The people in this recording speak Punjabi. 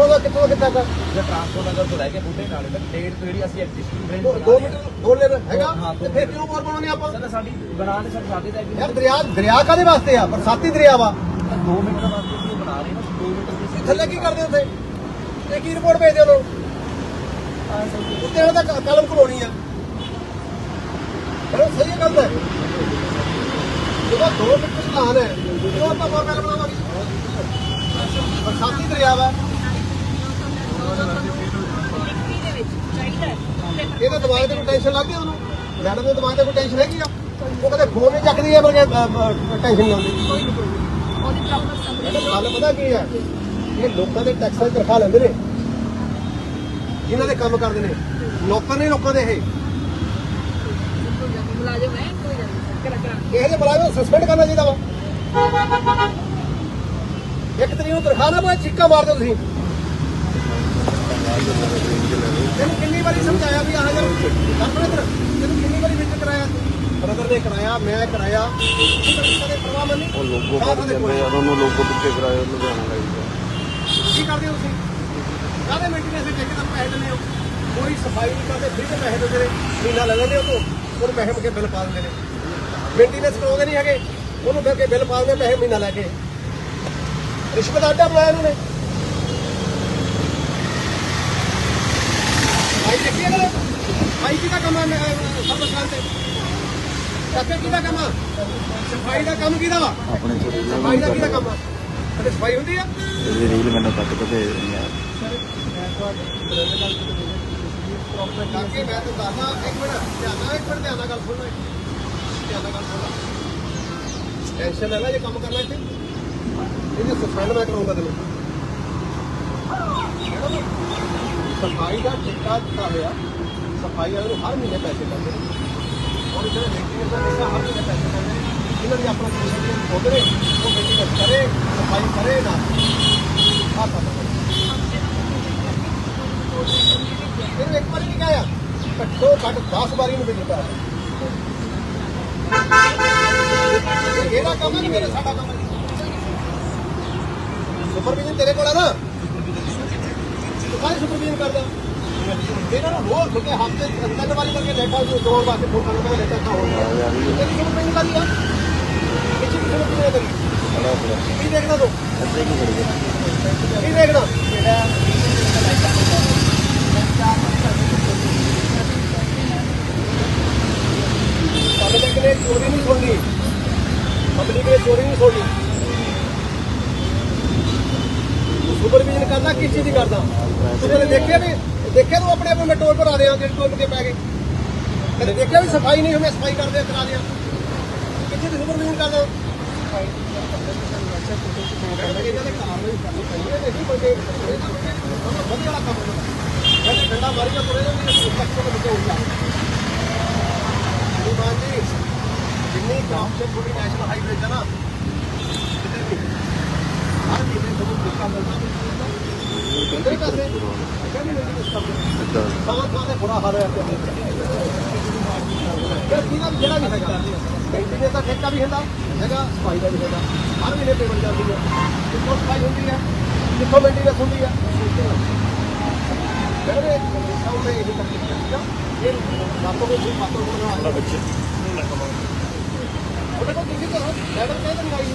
ਕਿੱਥੋਂ ਦਾ ਕਿੱਥੋਂ ਦਾ ਕਿੱਥੇ ਤੱਕ ਜੇ ਟ੍ਰਾਂਸਪੋਰਟ ਨਗਰ ਤੋਂ ਲੈ ਕੇ ਬੁੱਢੇ ਨਾਲੇ ਤੱਕ ਡੇਢ ਤੋਂ ਜਿਹੜੀ ਅਸੀਂ ਐਗਜ਼ਿਸਟਿੰਗ ਦੋ- ਦੋ ਮੀਟਰ ਦੋ ਲੇਨ ਹੈਗਾ? ਹਾਂ, ਦੋ ਤੇ ਫਿਰ ਕਿਉਂ ਬੋਰ ਬਣਾਉਣੇ ਆਪਾਂ? ਸਰ ਸਾਡੀ ਬਣਾ ਦੇ ਸਰ ਸਾਡੀ ਤਾਂ ਯਾਰ ਦਰਿਆ ਦਰਿਆ ਕਾਦੇ ਵਾਸਤੇ ਆ? ਬਰਸਾਤੀ ਦਰਿਆ ਵਾ। 2 ਮੀਟਰ ਵਾਸਤੇ ਅਸੀਂ ਉਹ ਬਣਾ ਰਹੇ ਹਾਂ 2 ਮੀਟਰ ਦੀ ਇਹ ਥੱਲੇ ਕੀ ਕਰਦੇ ਉੱਥੇ? ਇਹ ਕੀ ਰਿਪੋਰਟ ਭੇਜਦੇ ਉਹਨੂੰ ਉੱਤੇ ਉਹਨਾਂ ਦਾ ਕਲਮ ਘਲੋਣੀ ਆ। ਉਹ ਸਹੀ ਗੱਲ ਹੈ। ਜਦੋਂ 2 ਮੀਟਰ ਸਲਾਨ ਹੈ ਉਹ ਆਪਾਂ ਬੋਰ ਵੈਲ ਬਣਾਵਾਂਗੇ। ਬਰਸਾਤੀ ਦਰਿਆ ਵਾ। ਇਹਦੇ ਦਿਮਾਗ ਤੇ ਕੋਈ ਟੈਨਸ਼ਨ ਲੱਗਦੀ ਉਹਨੂੰ। ਮੈਡਮ ਦੇ ਦਿਮਾਗ ਤੇ ਕੋਈ ਟੈਨਸ਼ਨ ਹੈਗੀ ਆ? ਉਹ ਕਦੇ ਫੋਨ ਨਹੀਂ ਚੱਕਦੀ ਹੈ ਬਲਕਿ ਟੈਨਸ਼ਨ ਨਹੀਂ ਆਉਂਦੀ। ਮੈਡਮ ਗੱਲ ਪਤਾ ਕੀ ਹੈ ਇਹ ਲੋਕਾਂ ਦੇ ਟੈਕਸਾਂ ਦੀ ਤਨਖਾਹ ਲੈਂਦੇ ਨੇ। ਜਿਨ੍ਹਾਂ ਦੇ ਕੰਮ ਕਰਦੇ ਨੇ। ਨੌਕਰ ਨੇ ਲੋਕਾਂ ਦੇ ਇਹ। ਮੁਲਾਜ਼ਮ ਹੈ ਕੋਈ ਨਹੀਂ। ਇਹ ਜਿਹੇ ਮੁਲਾਜ਼ਮ ਸਸਪੈਂਡ ਕਰਨਾ ਚਾਹੀਦਾ ਵਾ। ਇੱਕ ਤਰੀਕ ਨੂੰ ਤਨਖਾਹ ਨਾ ਪਾਏ ਚੀਕਾ ਮਾਰ ਦਿਓ ਤੁਸੀਂ। ਤੈਨੂੰ ਕਿੰਨੀ ਵਾਰੀ ਸਮਝਾਇਆ ਵੀ ਆਹ ਜਰ ਆਪਣੇ ਤੇਰਾ ਤੈਨੂੰ ਕਿੰਨੀ ਵਾਰੀ ਵਿਜ਼ਿਟ ਕਰਾਇਆ? ਬ੍ਰਦਰ ਨੇ ਕਰਾਇਆ ਮੈਂ ਕਰਾਇਆ। ਕਦੇ ਪਰਵਾਹ ਮੰਨੀ ਉਹ ਲੋਗੋ ਸਾਹ ਪਰ ਕਦੇ ਜਾਂਦੇ ਕੋਈ- ਆ ਉਹਨੂੰ ਲੋਗੋ ਪਿੱਛੇ ਕਰਾਇਆ ਲੁਧਿਆਣਾ ਲਾਈਦਾ ਕੀ ਕਰਦੇ ਹੋ ਤੁਸੀਂ? ਕਾਹਦੇ ਮੇਨਟੇਨੈਂਸ ਦੇ ਦਾ ਪੈਸੇ ਦਿੰਦੇ ਹੋ? ਕੋਈ ਸਫ਼ਾਈ ਨਹੀਂ ਕਰਦੇ ਫ੍ਰੀ ਦੇ ਪੈਸੇ ਦਿੰਦੇ ਨੇ। ਮਹੀਨਾ ਲੈ ਲੈਂਦੇ ਹੋ ਤੋਂ ਉਹਨੂੰ ਪੈਸੇ ਮੁਕੇ ਬਿੱਲ ਪਾ ਦਿੰਦੇ ਨੇ। ਮੇਨਟੇਨੈਂਸ ਕਰਾਉਂਦੇ ਨਹੀਂ ਹੈਗੇ। ਉਹਨੂੰ ਫਿਰ ਕੇ ਬਿੱਲ ਪਾ ਦਿੰਦੇ ਪੈਸੇ ਮਹੀਨਾ ਲੈ ਕੇ। ਰਿਸ਼ਵਤ ਦਾ ਅੱਡਾ ਬਣਾਇਆ ਇਹਨਾਂ ਨੇ ਭਾਈ ਦੇਖੀਏ ਨਾ? ਭਾਈ ਕਿਹਦਾ ਕੰਮ ਹੈ ਸਰਵਿਸ ਤੇ? ਚਾਚਾ ਕਿਹਦਾ ਕੰਮ ਆ? ਸਫ਼ਾਈ ਦਾ ਕੰਮ ਕਿਹਦਾ ਵਾ? ਆਪਣੇ ਛੋਟੇ ਸਫ਼ਾਈ ਦਾ ਕਿਹਦਾ ਕੰਮ ਆ? ਤੇ ਸਫ਼ਾਈ ਹੁੰਦੀ ਆ? ਇਹ ਰੀਲ ਮੈਨੂੰ ਕੱਟ ਕੇ ਭੇਜ ਦਿੰਦੇ ਆ। ਕਾਕੇ ਮੈਂ ਤਾਂ ਦੱਸਦਾ ਇੱਕ ਮਿੰਟ ਧਿਆਨਾ ਇੱਕ ਮਿੰਟ ਧਿਆਨਾ ਗੱਲ ਸੁਣੋ ਧਿਆਨਾ ਗੱਲ ਸੁਣੋ ਟੈਨਸ਼ਨ ਲੈ ਲੈ ਜੇ ਕੰਮ ਕਰਨਾ ਇੱਥੇ। ਇਹਨੇ ਸਸਪੈਂਡ ਮੈਂ ਕਰਾਉਂਗਾ ਤੈਨੂੰ। ਸਫ਼ਾਈ ਦਾ ਠੇਕਾ ਦਿੱਤਾ ਹੋਇਆ, ਸਫ਼ਾਈ ਵਾਲੇ ਨੂੰ ਹਰ ਮਹੀਨੇ ਪੈਸੇ ਮਿਲਦੇ ਨੇ। ਔਰ ਜਿਹੜੇ ਮੇਨਟੇਨੈਂਸ ਦਾ ਠੇਕਾ ਹਰ ਮਹੀਨੇ ਪੈਸੇ ਮਿਲਦੇ ਨੇ ਇਹਨਾਂ ਦੀ ਆਪਣਾ ਸੋਸਾਇਟੀ ਖੋਦ ਉਹ ਮੇਨਟੇਨੈਂਸ ਕਰੇ, ਸਫ਼ਾਈ ਕਰੇ ਨਾ। ਆਹ ਕੰਮ ਇਹਨੂੰ ਇੱਕ ਵਾਰੀ ਨਹੀਂ ਕਹਾਇਆ ਘੱਟੋ ਘੱਟ 10 ਵਾਰੀ ਨੂੰ ਵਿਜਿਟ ਕਰਾਇਆ ਇਹਦਾ ਕੰਮ ਨਹੀਂ ਮੇਰਾ ਸਾਡਾ ਕੰਮ ਨਹੀਂ ਸੁਪਰਵਿਜ਼ਨ ਤੇਰੇ ਕੋਲ ਆ ਨਾ? ਕਾਹਦੀ ਸੁਪਰਵਿਜ਼ਨ ਕਰਦਾ। ਇਹਨਾਂ ਨੂੰ ਰੋਜ਼ ਕਿਤੇ ਹਫ਼ਤੇ ਤਿੰਨ ਵਾਰੀ ਕਰਕੇ ਲੈਟਾ ਜੋ ਦੋ ਵਾਰ ਫੋਨ ਕਰਦਾ ਲੈਟਾ ਕਾ ਹੋ ਗਿਆ ਤੇਰੀ ਸੁਪਰਵਿਜ਼ਨ ਕਾਹਦੀ ਆ। ਹੈ ਤੇਰੀ। ਖੜਾ ਖੜਾ ਕੀ ਦੇਖਦਾ ਤੂੰ? ਅੱਛੇ ਕੀ ਕਰੀਏ ਕੀ ਦੇਖਦਾ? ਪਬਲਿਕ ਨੇ ਚੋਰੀ ਨਹੀਂ ਸੁਣਨੀ। ਪਬਲਿਕ ਨੇ ਚੋਰੀ ਨਹੀਂ ਸੁਣਨੀ ਤੂੰ ਸੁਪਰਵਿਜ਼ਨ ਕਰਦਾ ਕਿਸ ਚੀਜ਼ ਦੀ ਕਰਦਾ? ਤੂੰ ਕਦੇ ਦੇਖਿਆ ਵੀ ਦੇਖਿਆ ਤੂੰ ਆਪਣੇ ਆਪ ਨੂੰ ਮੈਂ ਟੋਲ ਪਰ ਆ ਰਿਹਾ ਜਿਹੜੇ ਟੋਲ ਤੇ ਪੈ ਗਏ? ਕਦੇ ਦੇਖਿਆ ਵੀ ਸਫ਼ਾਈ ਨਹੀਂ ਹੁੰਦੀ ਸਫ਼ਾਈ ਕਰਦੇ ਆ, ਕਰਾ ਦਿਆਂ? ਕਿੱਥੇ ਦੀ ਸੁਪਰਵਿਜ਼ਨ ਕਰਦਾ? ਇਹਨਾਂ ਦੇ ਕਾਰਵਾਈ ਕਰਨੀ ਪੈਂਦੀ ਹੈ ਨਹੀਂ ਬੰਦੇ ਵਧੀਆ ਵਾਲਾ ਕੰਮ ਹੁੰਦਾ। ਕਹਿੰਦੇ ਡੰਡਾ ਮਾਰੀ ਜਾ ਤੁਰੇ ਜਾਂਦੇ ਨੇ ਤੱਕ ਤੋਂ ਬੱਚੇ ਉੱਠ ਜਾਂਦੇ ਮਾਨ ਜੀ ਜਿੰਨੀ ਕੰਮ ਤੇ ਪੂਰੀ ਨੈਸ਼ਨਲ ਹਾਈਵੇ ਹੈ ਨਾ ਕਿਤੇ ਵੀ ਹਰ ਮਹੀਨੇ ਤੁਹਾਨੂੰ ਦਿੱਕਾ ਮਿਲਦਾ ਕਿੰਨੇ ਪੈਸੇ ਕਹਿੰਦੇ ਨਹੀਂ ਦਿੱਕਾ ਅੱਛਾ ਸਾਹ ਸਾਹ ਤੇ ਬੁਰਾ ਹਾਲ ਹੋਇਆ ਪਿਆ ਕਿਹਦਾ ਵੀ ਜਿਹੜਾ ਵੀ ਹੈਗਾ ਮੇਨਟੇਨੈਂਸ ਦਾ ਠੇਕਾ ਵੀ ਹੁੰਦਾ ਹੈਗਾ? ਸਫ਼ਾਈ ਦਾ ਵੀ ਹੈਗਾ ਹਰ ਮਹੀਨੇ ਪੇਮੈਂਟ ਜਾਂਦੀ ਹੈ ਕਿੱਥੋਂ ਸਫ਼ਾਈ ਹੁੰਦੀ ਹੈ ਕਿੱਥੋਂ ਮੇਨਟੇਨੈਂਸ ਹੁੰਦੀ ਹੈ ਮੇਰੇ ਸਾਹਮਣੇ ਇਹ ਤਕਲੀਫ ਇਹ ਰਾਤੋਂ ਦੇ ਸੀ ਮਾਤੋਂ ਕੋਲ ਆ ਬੱਚੇ ਉਹਦੇ ਕੋਲ ਕਿਸੇ ਤਰ੍ਹਾਂ ਲੈਟਰ ਕਹਿੰਦਾ ਨਹੀਂ ਆਈ